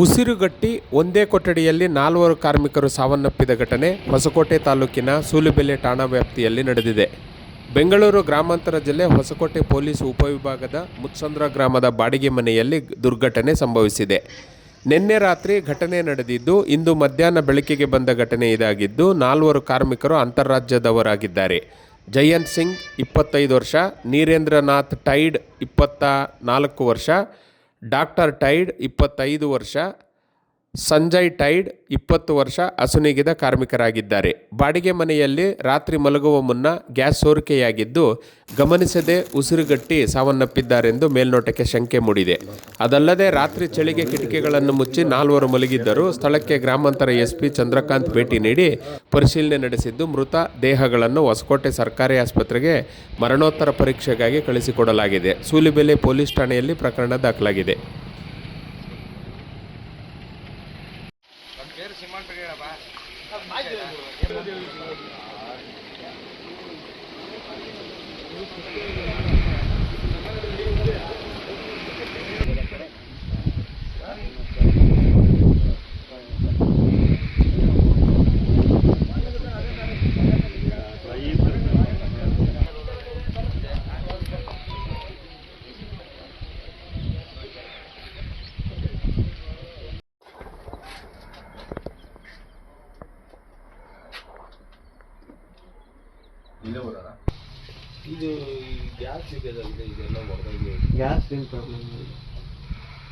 ಉಸಿರುಗಟ್ಟಿ ಒಂದೇ ಕೊಠಡಿಯಲ್ಲಿ ನಾಲ್ವರು ಕಾರ್ಮಿಕರು ಸಾವನ್ನಪ್ಪಿದ ಘಟನೆ ಹೊಸಕೋಟೆ ತಾಲೂಕಿನ ಸೂಲಿಬೆಲೆ ಠಾಣಾ ವ್ಯಾಪ್ತಿಯಲ್ಲಿ ನಡೆದಿದೆ. ಬೆಂಗಳೂರು ಗ್ರಾಮಾಂತರ ಜಿಲ್ಲೆ ಹೊಸಕೋಟೆ ಪೊಲೀಸ್ ಉಪವಿಭಾಗದ ಮುತ್ಸಂದ್ರ ಗ್ರಾಮದ ಬಾಡಿಗೆ ಮನೆಯಲ್ಲಿ ದುರ್ಘಟನೆ ಸಂಭವಿಸಿದೆ. ನಿನ್ನೆ ರಾತ್ರಿ ಘಟನೆ ನಡೆದಿದ್ದು, ಇಂದು ಮಧ್ಯಾಹ್ನ ಬೆಳಕಿಗೆ ಬಂದ ಘಟನೆ ಇದಾಗಿದ್ದು, ನಾಲ್ವರು ಕಾರ್ಮಿಕರು ಅಂತಾರಾಜ್ಯದವರಾಗಿದ್ದಾರೆ ಜಯಂತ್ ಸಿಂಗ್ ಇಪ್ಪತ್ತೈದು ವರ್ಷ, ನೀರೇಂದ್ರನಾಥ್ ಟೈಡ್ ಇಪ್ಪತ್ತ ನಾಲ್ಕು ವರ್ಷ ಡಾಕ್ಟರ್ ಟೈಡ್ ಇಪ್ಪತ್ತೈದು ವರ್ಷ ಸಂಜಯ್ ಟೈಡ್ ಇಪ್ಪತ್ತು ವರ್ಷ ಅಸುನೀಗಿದ ಕಾರ್ಮಿಕರಾಗಿದ್ದಾರೆ. ಬಾಡಿಗೆ ಮನೆಯಲ್ಲಿ ರಾತ್ರಿ ಮಲಗುವ ಮುನ್ನ ಗ್ಯಾಸ್ ಸೋರಿಕೆಯಾಗಿದ್ದು, ಗಮನಿಸದೆ ಉಸಿರುಗಟ್ಟಿ ಸಾವನ್ನಪ್ಪಿದ್ದಾರೆಂದು ಮೇಲ್ನೋಟಕ್ಕೆ ಶಂಕೆ ಮೂಡಿದೆ. ಅದಲ್ಲದೆ ರಾತ್ರಿ ಚಳಿಗೆ ಕಿಟಕಿಗಳನ್ನು ಮುಚ್ಚಿ ನಾಲ್ವರು ಮಲಗಿದ್ದರು ಸ್ಥಳಕ್ಕೆ ಗ್ರಾಮಾಂತರ ಎಸ್ಪಿ ಚಂದ್ರಕಾಂತ್ ಭೇಟಿ ನೀಡಿ ಪರಿಶೀಲನೆ ನಡೆಸಿದ್ದು, ಮೃತ ದೇಹಗಳನ್ನು ಹೊಸಕೋಟೆ ಸರ್ಕಾರಿ ಆಸ್ಪತ್ರೆಗೆ ಮರಣೋತ್ತರ ಪರೀಕ್ಷೆಗಾಗಿ ಕಳಿಸಿಕೊಡಲಾಗಿದೆ. ಸೂಲಿಬೆಲೆ ಪೊಲೀಸ್ ಠಾಣೆಯಲ್ಲಿ ಪ್ರಕರಣ ದಾಖಲಾಗಿದೆ. 他买去了，有的有。ಇದು ಗ್ಯಾಸ್ ಸಿಗೋದಂತೆ ಇದೆಲ್ಲ ಹೊರದಾಗಿ ಗ್ಯಾಸ್ ಏನು ಪ್ರಾಬ್ಲಮ್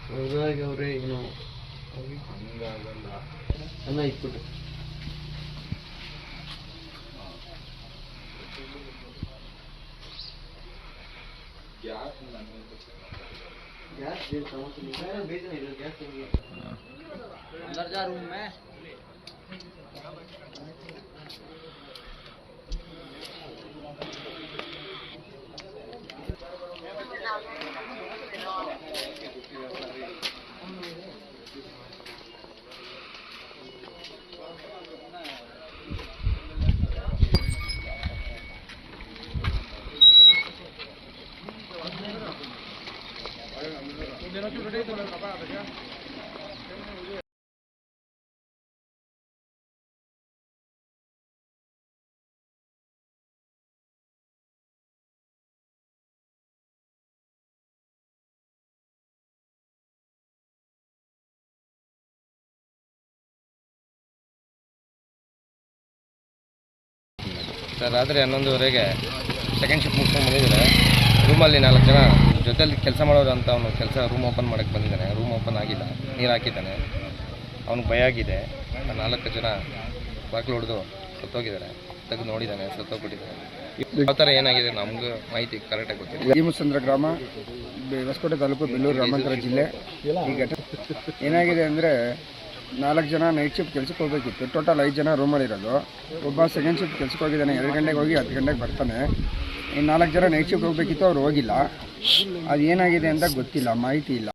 ಹೊರದಾಗಿ ಅವರೇ ಏನು ಹಂಗಾಗಲ್ಲ ಅನ್ನ ಇಟ್ಬಿಟ್ಟು ಗ್ಯಾಸ್ ಗ್ಯಾಸ್ ಏನು ಸಮಸ್ಯೆ ಇಲ್ಲ ಬೇಕನೇ ಇಲ್ಲ ಸರ್ ರಾತ್ರಿ ಹನ್ನೊಂದುವರೆಗೆ ಸೆಕೆಂಡ್ ಶಿಫ್ಟ್ ಮುಗಿಸ್ಕೊಂಡು ಬಂದಿದ್ದಾರೆ. ರೂಮಲ್ಲಿ ನಾಲ್ಕು ಜನ. ಜೊತೆಲಿ ಕೆಲಸ ಮಾಡೋರು ಅಂತ ಅವನು ಕೆಲಸ ರೂಮ್ ಓಪನ್ ಮಾಡಕ್ಕೆ ಬಂದಿದ್ದಾನೆ. ರೂಮ್ ಓಪನ್ ಆಗಿಲ್ಲ. ನೀರು ಹಾಕಿದ್ದಾನೆ. ಅವ್ನಿಗೆ ಭಯ ಆಗಿದೆ. ನಾಲ್ಕು ಜನ ಬಾಗಿಲು ಹೊಡೆದು ಸತ್ತೋಗಿದ್ದಾರೆ. ತೆಗೆದು ನೋಡಿದ್ದಾನೆ, ಸತ್ತೋಗ್ಬಿಟ್ಟಿದ್ದಾನೆ. ಯಾವ ಥರ ಏನಾಗಿದೆ ನಮ್ಗೆ ಮಾಹಿತಿ ಕರೆಕ್ಟಾಗಿ ಗೊತ್ತಿಲ್ಲ. ಭೀಮಸಂದ್ರ ಗ್ರಾಮ ಹೊಸಕೋಟೆ ತಾಲೂಕು ಬೆಳ್ಳೂರು ಗ್ರಾಮಾಂತರ ಜಿಲ್ಲೆ. ಈ ಘಟನೆ ಏನಾಗಿದೆ ಅಂದರೆ ನಾಲ್ಕು ಜನ ನೈಟ್ ಶಿಫ್ಟ್ ಕೆಲಸಕ್ಕೆ ಹೋಗಬೇಕಿತ್ತು. ಟೋಟಲ್ ಐದು ಜನ ರೂಮಲ್ಲಿರೋದು ಒಬ್ಬ ಸೆಕೆಂಡ್ ಶಿಫ್ಟ್ ಕೆಲಸಕ್ಕೆ ಹೋಗಿದ್ದಾನೆ. ಎರಡು ಗಂಟೆಗೆ ಹೋಗಿ ಹತ್ತು ಗಂಟೆಗೆ ಬರ್ತಾನೆ. ಇನ್ನು ನಾಲ್ಕು ಜನ ನೈಟ್ ಶಿಫ್ಟ್ ಹೋಗಬೇಕಿತ್ತು, ಅವ್ರು ಹೋಗಿಲ್ಲ. ಅದು ಏನಾಗಿದೆ ಅಂತ ಗೊತ್ತಿಲ್ಲ ಮಾಹಿತಿ ಇಲ್ಲ.